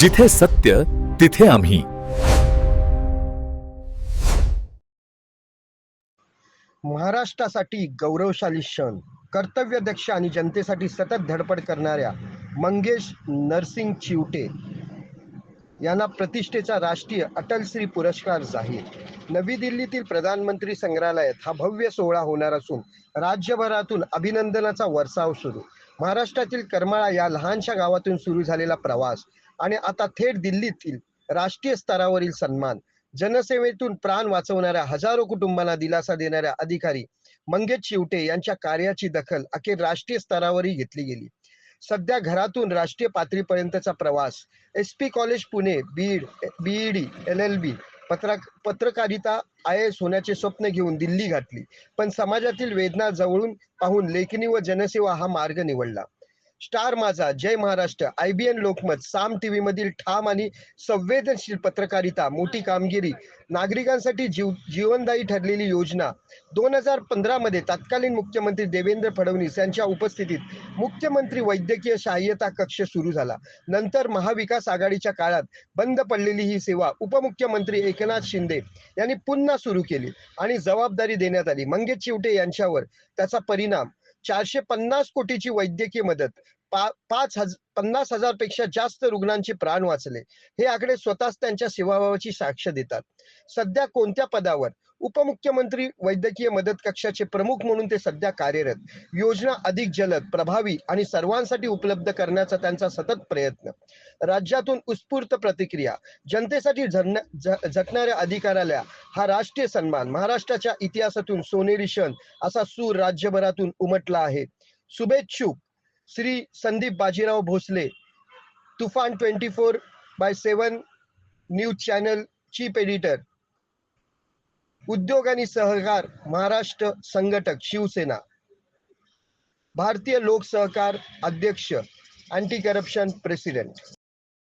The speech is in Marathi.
जिथे सत्य तिथे आम्ही. महाराष्ट्रासाठी गौरवशाली क्षण कर्तव्यदक्ष आणि जनतेसाठी सतत धडपड करणाऱ्या मंगेश नरसिंग चिवटे यांना प्रतिष्ठेचा राष्ट्रीय अटलश्री पुरस्कार जाहीर. नवी दिल्लीतील प्रधानमंत्री संग्रहालयात हा भव्य सोहळा होणार असून राज्यभरातून अभिनंदनाचा वर्षाव सुरू. महाराष्ट्रातील करमाळा या लहानशा गावातून सुरू झालेला प्रवास आणि आता थेट दिल्लीतील राष्ट्रीय स्तरावरील सन्मान. जनसेवेतून प्राण वाचवणाऱ्या हजारो कुटुंबांना दिलासा देणाऱ्या अधिकारी मंगेश शिवटे यांच्या कार्याची दखल अखेर राष्ट्रीय स्तरावरही घेतली गेली. सध्या घरातून राष्ट्रीय पातळीपर्यंतचा प्रवास S P college Pune Beed BEd L L B पत्रक पत्रकारिता आय एस होण्याचे स्वप्न घेऊन दिल्ली घातली. पण समाजातील वेदना जवळून पाहून लेखनी व जनसेवा हा मार्ग निवडला. Star Majha Jai Maharashtra. IBN Lokmat Saam TV मधील ठाम आणि संवेदनशील पत्रकारिता मोठी कामगिरी नागरिकांसाठी जीव जीवनदायी ठरलेली योजना. दोन हजार पंधरा मध्ये तत्कालीन मुख्यमंत्री देवेंद्र फडणवीस यांच्या उपस्थितीत मुख्यमंत्री वैद्यकीय सहाय्यता कक्ष सुरू झाला. नंतर महाविकास आघाडीच्या काळात बंद पडलेली ही सेवा उपमुख्यमंत्री एकनाथ शिंदे यांनी पुन्हा सुरू केली आणि जबाबदारी देण्यात आली. मंगेश चिवटे यांच्यावर त्याचा परिणाम चारशे पन्नास कोटीची वैद्यकीय मदत पा पाच हज पन्नास हजारपेक्षा जास्त रुग्णांचे प्राण वाचले. हे आकडे स्वतःच त्यांच्या सेवाभावाची साक्ष देतात. सध्या कोणत्या पदावर? उपमुख्यमंत्री वैद्यकीय मदत कक्षाचे प्रमुख म्हणून ते सध्या कार्यरत. योजना अधिक जलद प्रभावी आणि सर्वांसाठी उपलब्ध करण्याचा त्यांचा सतत प्रयत्न. राज्यातून उत्स्फूर्त प्रतिक्रिया. जनतेसाठी झटणाऱ्या अधिकाऱ्याला हा राष्ट्रीय सन्मान. महाराष्ट्राच्या इतिहासातून सोनेरी क्षण असा सूर राज्यभरातून उमटला आहे. शुभेच्छुक. श्री संदीप बाजीराव भोसले तुफान twenty four by seven news channel chief editor उद्योग आणि सहकार महाराष्ट्र संघटक शिवसेना भारतीय लोक सहकार अध्यक्ष अँटी करप्शन प्रेसिडेंट